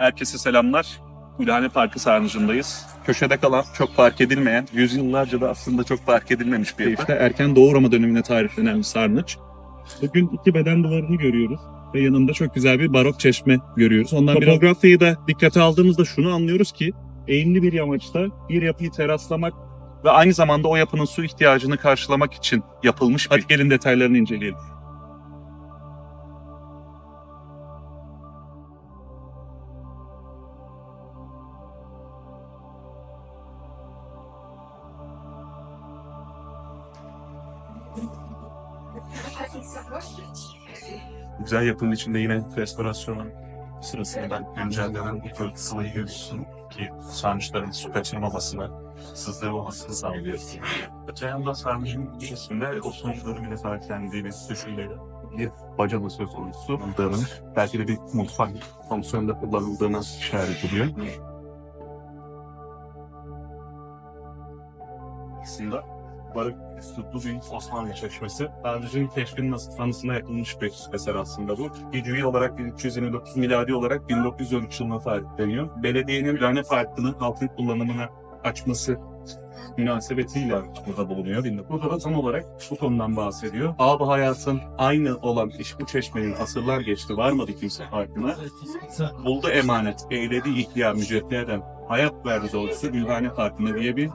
herkese selamlar. Gülhane Parkı sarnıcındayız. Köşede kalan, çok fark edilmeyen, yüzyıllarca da aslında çok fark edilmemiş bir yapı. İşte erken Doğu Roma dönemine tarihlenen bir sarnıç. Bugün iki beden duvarını görüyoruz ve yanında çok güzel bir barok çeşme görüyoruz. Ondan topografyayı da dikkate aldığımızda şunu anlıyoruz ki eğimli bir yamaçta bir yapıyı teraslamak ve aynı zamanda o yapının su ihtiyacını karşılamak için yapılmış bir. Hadi gelin detaylarını inceleyelim. Güzel yapının içinde yine restorasyonun sırasında güncellenen sıvıyı görüyorsun ki sarnıçların su kaçırmamasını, sızdırmamasını sağlıyor. Öte yandan sarnıcın içerisinde o sonuçları bile sahiplendiğimiz düşünülebilir. Bir bacalı söz konusu kullanıldığını, belki de bir mutfak fonksiyonunda kullanıldığına işaret ediyor. Aslında barık üsluplu bir Osmanlı çeşmesi. Sarnıcın keşfinin anısına yapılmış bir eser aslında bu. Hicri olarak 1329, miladi olarak 1913 yılına tarihleniyor. Belediyenin Gülhane Parkı'nın halkın kullanımına açması münasebetiyle burada bulunuyor. Burada da tam olarak bu konudan bahsediyor. Ağabey hayatın aynı olan iş bu çeşmenin asırlar geçti varmadı kimse farkına. Buldu emanet, eyledi ihya müceddiyen hayat verdi doğrusu Gülhane Parkı'na diye bir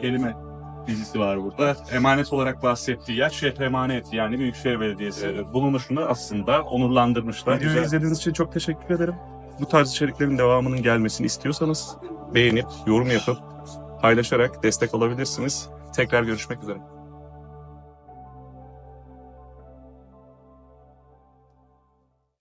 kelime dizisi var burada. Emanet olarak bahsettiği yer şehre emanet yani Büyükşehir Belediyesi bulunuşunu aslında onurlandırmışlar. Videoyu Güzel. izlediğiniz için çok teşekkür ederim. Bu tarz içeriklerin devamının gelmesini istiyorsanız beğenip, yorum yapıp, paylaşarak destek olabilirsiniz. Tekrar görüşmek üzere.